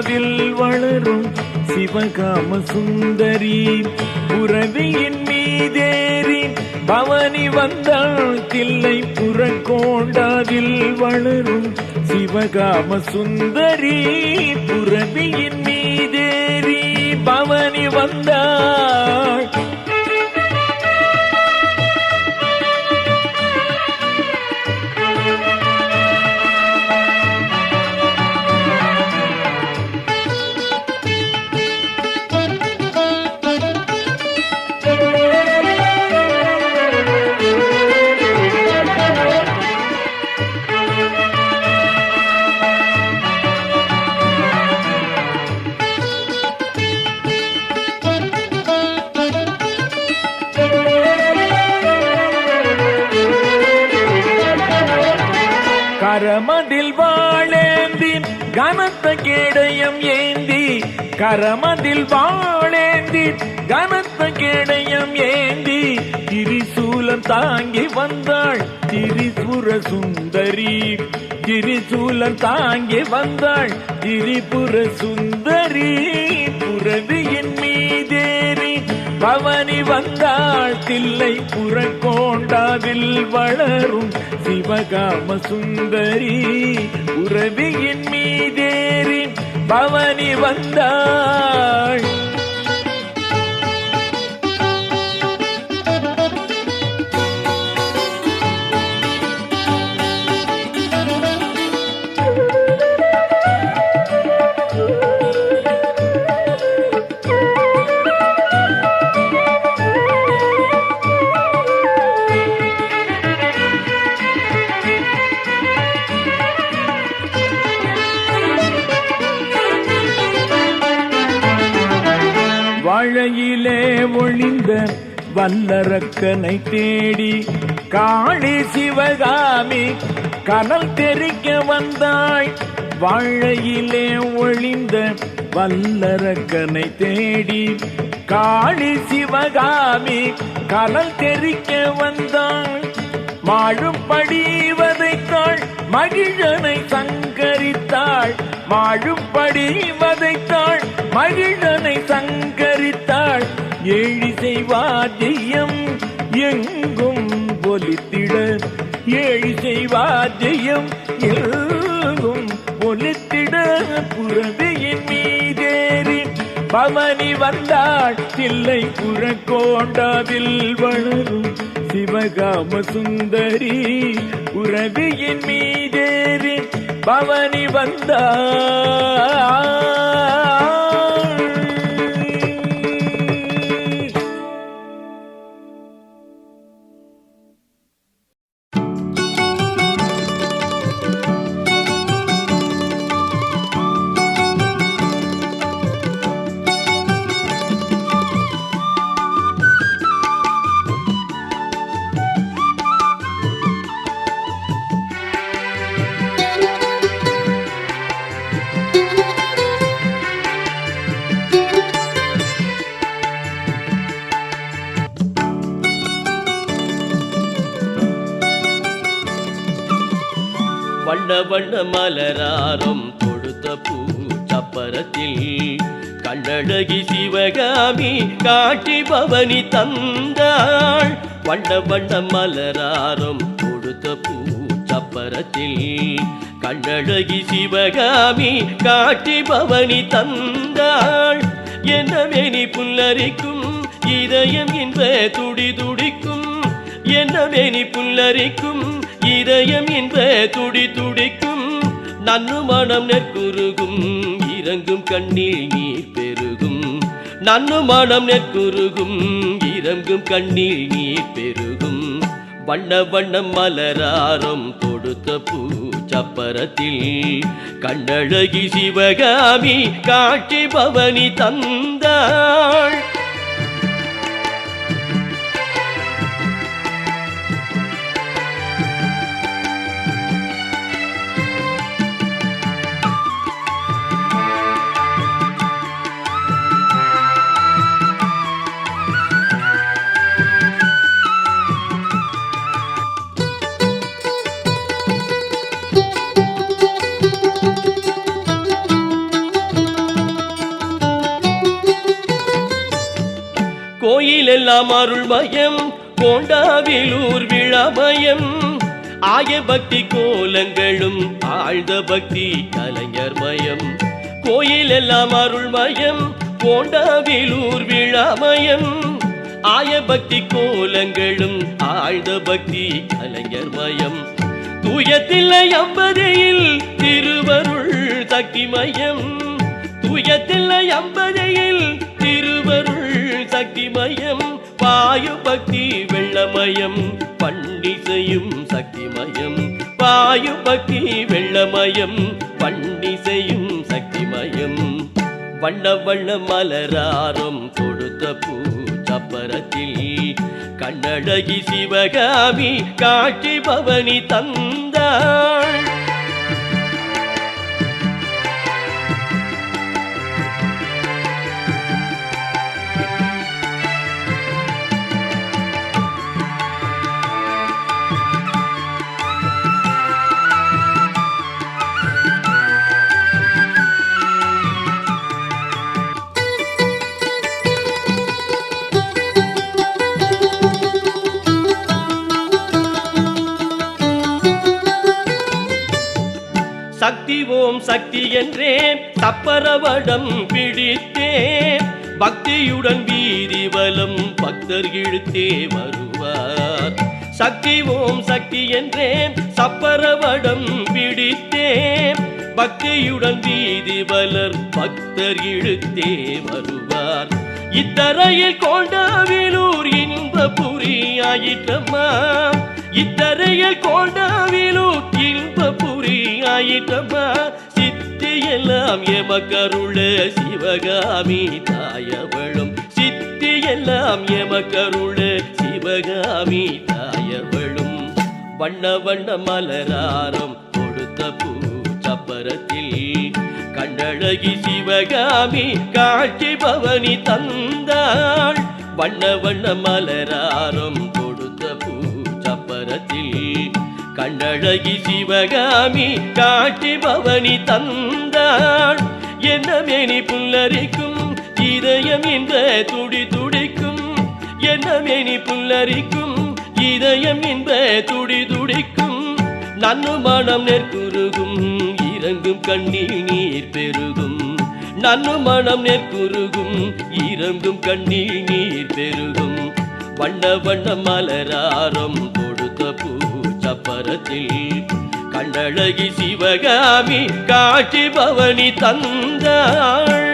தில்லை வளரும் சிவகாம சுந்தரி. புறவியின் மீதேறி பவனி வந்தாள் தில்லை புறக்கோண்டாவில் வளரும் சிவகாம சுந்தரி. புறவியின் மீதேறி பவனி கரமதில் வாழேந்தி கனத்த கேடயம் ஏந்தி. கரமதில் வாழேந்தி கனத்த கேடயம் ஏந்தி. திரிசூலம் தாங்கி வந்தாள் திரிபுர சுந்தரி. திரிசூலம் தாங்கி வந்தாள் திரிபுர சுந்தரி. புரவியின் மீ பவனி வந்தாள் தில்லை புறக்கோண்டாவில் வளரும் சிவகாம சுந்தரி. உறவியின் மீதேறி பவனி வந்தாள். ஒளிந்த வல்லரக்கனை தேடி காளி சிவகாமி கனல் தெரிக்க வந்தாய். வாழையிலே ஒளிந்த வல்லரக்கனை தேடி காளி சிவகாமி கனல் தெரிக்க வந்தாள் மாழும் படிவதைத்தாள் மகிழனை சங்கரித்தாள். மாழும் படிவதைத்தாள் மகிழனை சங்கரித்தாள். ஏழி செய்வாத்தியம் எங்கும் ஒலித்திட. ஏழி செய்வாத்தியம் எங்கும் ஒலித்திட. புறவியின் மீதேறி பவனி வந்தாள் தில்லை புறக்கோண்டாவில் வளரும் சிவகாம சுந்தரி. உறவியின் மீதேறி பவனி வந்தாள். வண்ண வண்ண மலராரம் கொடுத்த பூ சப்பரத்தில் கண்ணழகி சிவகாமி காட்டி பவனி தந்தாள். வண்ண வண்ண மலராரம் கொடுத்த பூ சப்பரத்தில் கண்ணழகி சிவகாமி காட்டி பவனி தந்தாள். என்னமேனி புல்லரிக்கும் இதயம் இன்ப துடி துடிக்கும். என்னமேனி புல்லரிக்கும் இதயம் இன்ப துடி துடிக்கும் நன்னு மனம் நெற்குருகும் இறங்கும் கண்ணீர் நீர் பெருகும். நன்னு மனம் நெற்குருகும் இறங்கும் கண்ணீர் நீர் பெருகும். வண்ண வண்ணம் மலராரம் கொடுத்த பூ சப்பரத்தில் கண்ணழகி சிவகாமி காட்சி பவனி தந்தாள். கோயிலெல்லாம் அருள்மயம் கோண்டாவிலூர் விழாமயம். ஆய பக்தி கோலங்களும் ஆழ்ந்த பக்தி கலைஞர் மயம். கோயிலெல்லாம் அருள்மயம் கோண்டாவிலூர் விழாமயம். ஆய பக்தி கோலங்களும் ஆழ்ந்த பக்தி கலைஞர் மயம். தூயத்தில்லை அம்பதையில் திருவருள் சக்தி மயம். தூயத்தில்லை அம்பதையில் திருவருள் சக்தி மயம் பாயு பக்தி வெள்ளமயம் பண்டிசையும் சக்தி மயம். பாயு பக்தி வெள்ளமயம் பண்டிசையும் சக்தி மயம். வண்ண வண்ண மலராரம் கொடுத்த பூ சப்பரத்தில் கண்ணழகி சிவகாமி காட்சி பவனி தந்தாள். சக்தி என்றே தப்பரவடம் பிடித்தே பக்தியுடன் வீதி வலம் பக்தர் இழுத்தே வருவார். சக்தி ஓம் சக்தி என்றே சப்பரவடம் பிடித்தே பக்தியுடன் வீதி வலர் பக்தர் இழுத்தே வருவார். இத்தரையில் கோண்டாவிலூர் இன்ப புரியாயிற்றம்மா இத்தரையில் கோண்டாவிலூர் இன்ப புரியாயிற்றம்மா எல்லாம் எமக்கருள சிவகாமி தாயவளும். சித்தி எல்லாம் எமக்கருள சிவகாமி தாயவளும். வண்ண வண்ண மலராரம் கொடுத்த பூ சப்பரத்தில் கண்டழகி சிவகாமி காட்சி பவனி தந்தாள். வண்ண வண்ண மலராரம் கண்ணழகி சிவகாமி காட்டி பவனி தந்தாள். என்ன மேனி புல்லரிக்கும் இதயம் இந்த துடி துடிக்கும். என்ன மேனி புல்லரிக்கும் இதயம் இந்த துடி துடிக்கும். நன்னு மனம் நெற்குருகும் இறங்கும் கண்ணீர் நீர் பெருகும். நன்னு மனம் நெற்குருகும் இறங்கும் கண்ணீர் நீர் பெருகும். வண்ண வண்ண மலராரம் கொடுத்த பூ பரத்தில் கண்டழகி சிவகாமி காட்சி பவனி தந்தாள்.